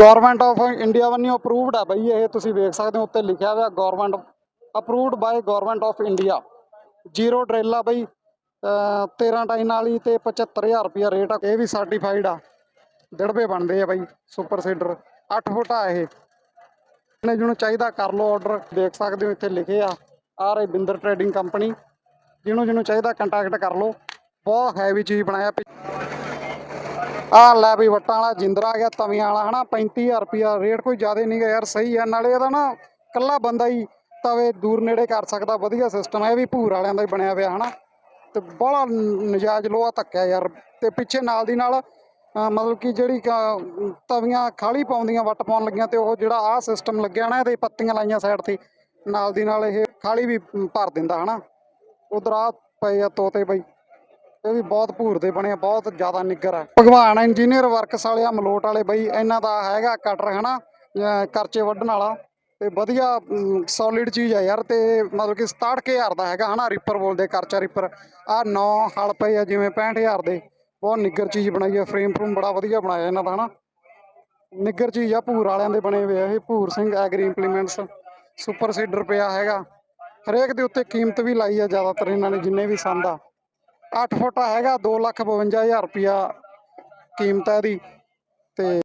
Government of India ਵੱਲੋਂ approved ਆ ਬਈ, ਇਹ ਤੁਸੀਂ ਵੇਖ ਸਕਦੇ ਹੋ, ਉੱਤੇ ਲਿਖਿਆ ਹੋਇਆ government approved by government of India zero drill ਬਈ, ਅਹ 13 ਟਾਈਨ ਵਾਲੀ ਤੇ 75000 ਰੁਪਿਆ ਰੇਟ ਆ, ਇਹ ਵੀ ਸਰਟੀਫਾਈਡ ਆ। ਡੜਬੇ ਬਣਦੇ ਆ ਬਈ ਸੁਪਰ ਸੀਡਰ 8 ਫੁੱਟ ਆ ਇਹ। ਜਿਹਨੇ ਜਿਹਨੂੰ ਚਾਹੀਦਾ ਕਰ ਲਓ ਆਰਡਰ ਦੇਖ ਸਕਦੇ ਹੋ, ਇੱਥੇ ਲਿਖੇ ਆ ਆ ਰਹੀ ਬਿੰਦਰ ਟਰੇਡਿੰਗ ਕੰਪਨੀ ਜਿਹਨੂੰ ਜਿਹਨੂੰ ਚਾਹੀਦਾ ਕੰਟੈਕਟ ਕਰ ਲਓ। ਬਹੁਤ ਹੈਵੀ ਚੀਜ਼ ਬਣਾਇਆ। ਆ ਲੈ ਵੀ ਵੱਟਾਂ ਵਾਲਾ ਜਿੰਦਰਾ ਗਿਆ, ਤਵੀਆਂ ਵਾਲਾ, ਹਨਾ 35000 ਰੁਪਿਆ ਰੇਟ ਕੋਈ ਜ਼ਿਆਦਾ ਨਹੀਂ ਗਾ ਯਾਰ, ਸਹੀ ਆ, ਨਾਲੇ ਇਹਦਾ ਨਾ ਕੱਲਾ ਬੰਦਾ ਹੀ ਤਵੇ ਦੂਰ ਨੇੜੇ ਕਰ ਸਕਦਾ, ਵਧੀਆ ਸਿਸਟਮ ਹੈ ਇਹ ਵੀ ਭੂਰ ਵਾਲਿਆਂ ਦਾ ਹੀ ਬਣਿਆ ਹੋਇਆ ਹਨਾ, ਤੇ ਬੜਾ ਨਜਾਇਜ਼ ਲੋਹਾ ਧੱਕਿਆ ਯਾਰ, ਤੇ ਪਿੱਛੇ ਨਾਲ ਦੀ ਨਾਲ ਮਤਲਬ ਕਿ ਜਿਹੜੀ ਕ- ਤਵੀਆਂ ਖਾਲੀ ਪਾਉਂਦੀਆਂ, ਵੱਟ ਪਾਉਣ ਲੱਗੀਆਂ, ਤੇ ਉਹ ਜਿਹੜਾ ਆਹ ਸਿਸਟਮ ਲੱਗਿਆ ਨਾ, ਇਹਦੇ ਪੱਤੀਆਂ ਲਾਈਆਂ ਸਾਈਡ ਤੇ, ਨਾਲ ਦੀ ਨਾਲ ਇਹ ਖਾਲੀ ਵੀ ਭਰ ਦਿੰਦਾ, ਹਨਾ, ਉਧਰ ਆ ਪਏ ਆ ਤੋਤੇ ਬਈ। ਇਹ ਵੀ ਬਹੁਤ ਭੂਰ ਦੇ ਬਣੇ ਆ, ਬਹੁਤ ਜ਼ਿਆਦਾ ਨਿੱਗਰ ਆ। ਭਗਵਾਨ ਇੰਜੀਨੀਅਰ ਵਰਕਸ ਵਾਲੇ ਆ, ਮਲੋਟ ਵਾਲੇ ਬਈ, ਇਹਨਾਂ ਦਾ ਹੈਗਾ ਕਟਰ ਹਨਾ? ਅਹ ਕਰਚੇ ਵੱਢਣ ਵਾਲਾ। ਤੇ ਵਧੀਆ ਸੋਲਿਡ ਚੀਜ਼ ਆ ਯਾਰ, ਤੇ ਮਤਲਬ ਕਿ 67000 ਦਾ ਹੈਗਾ, ਹਨਾ? ਰੀਪਰ ਬੋਲਦੇ, ਕਰਚਾ ਰਿਪਰ ਆ 9 ਹਲ ਪਏ ਆ, ਜਿਵੇਂ 65000 ਦੇ। ਬਹੁਤ ਨਿੱਗਰ ਚੀਜ਼ ਬਣਾਈ ਆ ਫਰੇਮ ਫਰੂਮ ਬੜਾ ਵਧੀਆ ਬਣਾਇਆ ਇਹਨਾਂ ਦਾ, ਹਨਾ? ਨਿੱਗਰ ਚੀਜ਼ ਆ, ਭੂਰ ਵਾਲਿਆਂ ਦੇ ਬਣੇ ਹੋਏ ਆ ਇਹ, Bhur Singh agri implements super seeder ਪਿਆ ਹੈਗਾ। ਹਰੇਕ ਦੇ ਉੱਤੇ ਕੀਮਤ ਵੀ ਲਾਈ ਆ, ਜ਼ਿਆਦਾਤਰ ਇਹਨਾਂ ਨੇ ਜਿੰਨੇ ਵੀ ਸੰਦ ਆ। 8 ਫੁੱਟ ਹੈਗਾ 252000 ਰੁਪਿਆ ਕੀਮਤ ਹੈ ਇਹਦੀ ਤੇ